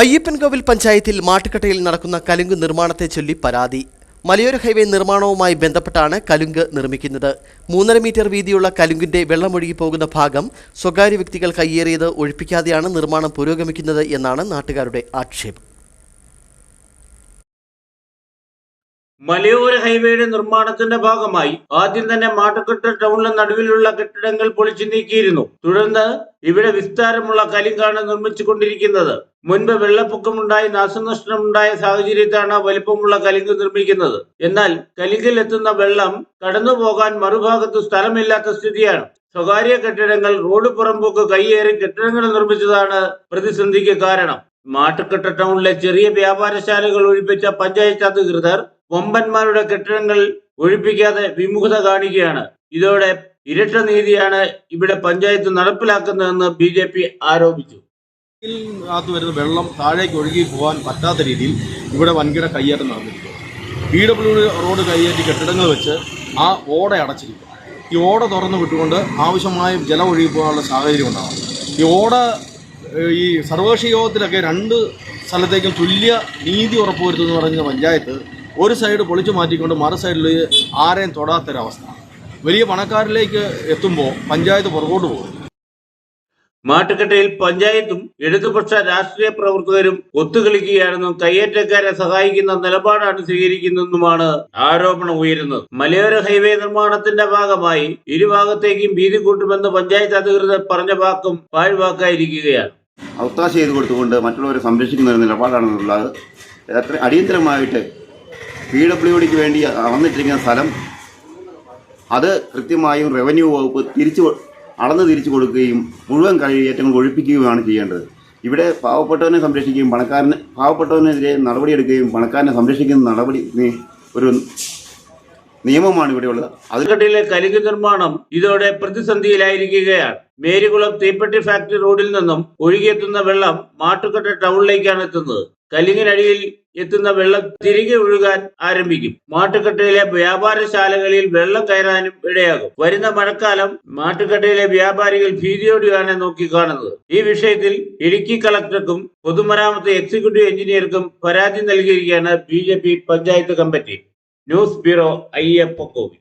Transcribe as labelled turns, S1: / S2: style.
S1: അയ്യപ്പൻകോവിൽ പഞ്ചായത്തിൽ മാട്ടുക്കട്ടയിൽ നടക്കുന്ന കലുങ്ക് നിർമ്മാണത്തെ ചൊല്ലി പരാതി. മലയോര ഹൈവേ നിർമ്മാണവുമായി ബന്ധപ്പെട്ടാണ് കലുങ്ക് നിർമ്മിക്കുന്നത്. മൂന്നര മീറ്റർ വീതിയുള്ള കലുങ്കിന്റെ വെള്ളമൊഴുകി പോകുന്ന ഭാഗം സ്വകാര്യ വ്യക്തികൾ കയ്യേറിയത് ഒഴിപ്പിക്കാതെയാണ് നിർമ്മാണം പുരോഗമിക്കുന്നത് എന്നാണ് നാട്ടുകാരുടെ ആക്ഷേപം.
S2: മലയോര ഹൈവേയുടെ നിർമ്മാണത്തിന്റെ ഭാഗമായി ആദ്യം തന്നെ മാട്ടുക്കെട്ട് ടൗണിന് നടുവിലുള്ള കെട്ടിടങ്ങൾ പൊളിച്ചു നീക്കിയിരുന്നു. തുടർന്ന് ഇവിടെ വിസ്താരമുള്ള കലിങ്കാണ് നിർമ്മിച്ചുകൊണ്ടിരിക്കുന്നത്. മുൻപ് വെള്ളപ്പൊക്കമുണ്ടായി നാശനഷ്ടമുണ്ടായ സാഹചര്യത്താണ് വലിപ്പമുള്ള കലിങ്ക് നിർമ്മിക്കുന്നത്. എന്നാൽ കലിങ്കിൽ എത്തുന്ന വെള്ളം കടന്നു പോകാൻ മറുഭാഗത്ത് സ്ഥലമില്ലാത്ത സ്ഥിതിയാണ്. സ്വകാര്യ കെട്ടിടങ്ങൾ റോഡ് പുറമ്പോക്ക് കൈയേറി കെട്ടിടങ്ങൾ നിർമ്മിച്ചതാണ് പ്രതിസന്ധിക്ക് കാരണം. മാട്ടുക്കെട്ട ടൗണിലെ ചെറിയ വ്യാപാരശാലകൾ ഒഴിപ്പിച്ച പഞ്ചായത്ത് അധികൃതർ വമ്പന്മാരുടെ കെട്ടിടങ്ങൾ ഒഴിപ്പിക്കാതെ വിമുഖത കാണിക്കുകയാണ്. ഇതോടെ ഇരട്ട നീതിയാണ് ഇവിടെ പഞ്ചായത്ത് നടപ്പിലാക്കുന്നതെന്ന് ബി ആരോപിച്ചു.
S3: അകത്ത് വരുന്ന വെള്ളം താഴേക്ക് ഒഴുകി പോകാൻ പറ്റാത്ത രീതിയിൽ ഇവിടെ വൻകിട കയ്യേറ്റം നടന്നിരിക്കുന്നു. പി ഡബ്ല്യു റോഡ് കയ്യേറ്റി കെട്ടിടങ്ങൾ വെച്ച് ആ ഓട അടച്ചിരിക്കും ഈ ഓട തുറന്നു വിട്ടുകൊണ്ട് ആവശ്യമായ ജലം ഒഴുകി പോകാനുള്ള സാഹചര്യം ഉണ്ടാകും. ഈ ഓട ഈ സർവകക്ഷി യോഗത്തിലൊക്കെ രണ്ട് സ്ഥലത്തേക്കും തുല്യ നീതി ഉറപ്പുവരുത്തുമെന്ന് പറഞ്ഞ പഞ്ചായത്ത് ഒരു സൈഡ് പൊളിച്ചു മാറ്റിക്കൊണ്ട് മറു സൈഡിൽ ആരെയും തൊടാത്തൊരവസ്ഥ. വലിയ പണക്കാരിലേക്ക് എത്തുമ്പോൾ പഞ്ചായത്ത് പുറകോട്ട് പോകും.
S2: മാട്ടുക്കട്ടയിൽ പഞ്ചായത്തും ഇടതുപക്ഷ രാഷ്ട്രീയ പ്രവർത്തകരും ഒത്തുകളിക്കുകയാണെന്നും കയ്യേറ്റക്കാരെ സഹായിക്കുന്ന നിലപാടാണ് സ്വീകരിക്കുന്നതെന്നുമാണ് ആരോപണം ഉയരുന്നത്. മലയോര ഹൈവേ നിർമ്മാണത്തിന്റെ ഭാഗമായി ഇരുഭാഗത്തേക്കും വീതി കൂട്ടുമെന്ന് പഞ്ചായത്ത് അധികൃതർ പറഞ്ഞ വാക്കും പാഴ്വാക്കായിരിക്കുകയാണ്.
S4: ഒത്താശ ചെയ്ത് കൊടുത്തുകൊണ്ട് മറ്റുള്ളവരെ സംരക്ഷിക്കുന്ന ഒരു നിലപാടാണെന്നുള്ളത് അത്ര അടിയന്തരമായിട്ട് പി ഡബ്ല്യു ഡിക്ക് വേണ്ടി വന്നിട്ടിരിക്കുന്ന സ്ഥലം അത് കൃത്യമായും റവന്യൂ വകുപ്പ് തിരിച്ചു അളന്ന് തിരിച്ചു കൊടുക്കുകയും മുഴുവൻ കഴിയേറ്റങ്ങൾ ഒഴിപ്പിക്കുകയുമാണ് ചെയ്യേണ്ടത്. ഇവിടെ പാവപ്പെട്ടവനെ സംരക്ഷിക്കുകയും പണക്കാരനെ പാവപ്പെട്ടവനെതിരെ നടപടിയെടുക്കുകയും പണക്കാരനെ സംരക്ഷിക്കുന്ന നടപടി ഒരു നിയമമാണ് ഇവിടെയുള്ളത് അത്
S2: അതിർക്കട്ടിലെ കലിങ്ക് നിർമ്മാണം ഇതോടെ പ്രതിസന്ധിയിലായിരിക്കുകയാണ്. മേരികുളം തീപ്പെട്ടി ഫാക്ടറി റോഡിൽ നിന്നും ഒഴുകിയെത്തുന്ന വെള്ളം മാട്ടുക്കട്ട ടൗണിലേക്കാണ് എത്തുന്നത്. കലിങ്ങിനടിയിൽ എത്തുന്ന വെള്ളം തിരികെ ഒഴുകാൻ ആരംഭിക്കും. മാട്ടുക്കട്ടയിലെ വ്യാപാരശാലകളിൽ വെള്ളം കയറാനും ഇടയാകും. വരുന്ന മഴക്കാലം മാട്ടുക്കട്ടയിലെ വ്യാപാരികൾ ഭീതിയോടെയാണ് നോക്കി കാണുന്നത് ഈ വിഷയത്തിൽ ഇടുക്കി കളക്ടർക്കും പൊതുമരാമത്ത് എക്സിക്യൂട്ടീവ് എഞ്ചിനീയർക്കും പരാതി നൽകിയിരിക്കുകയാണ് B panchayat committee. News bureau Ayyappancoil.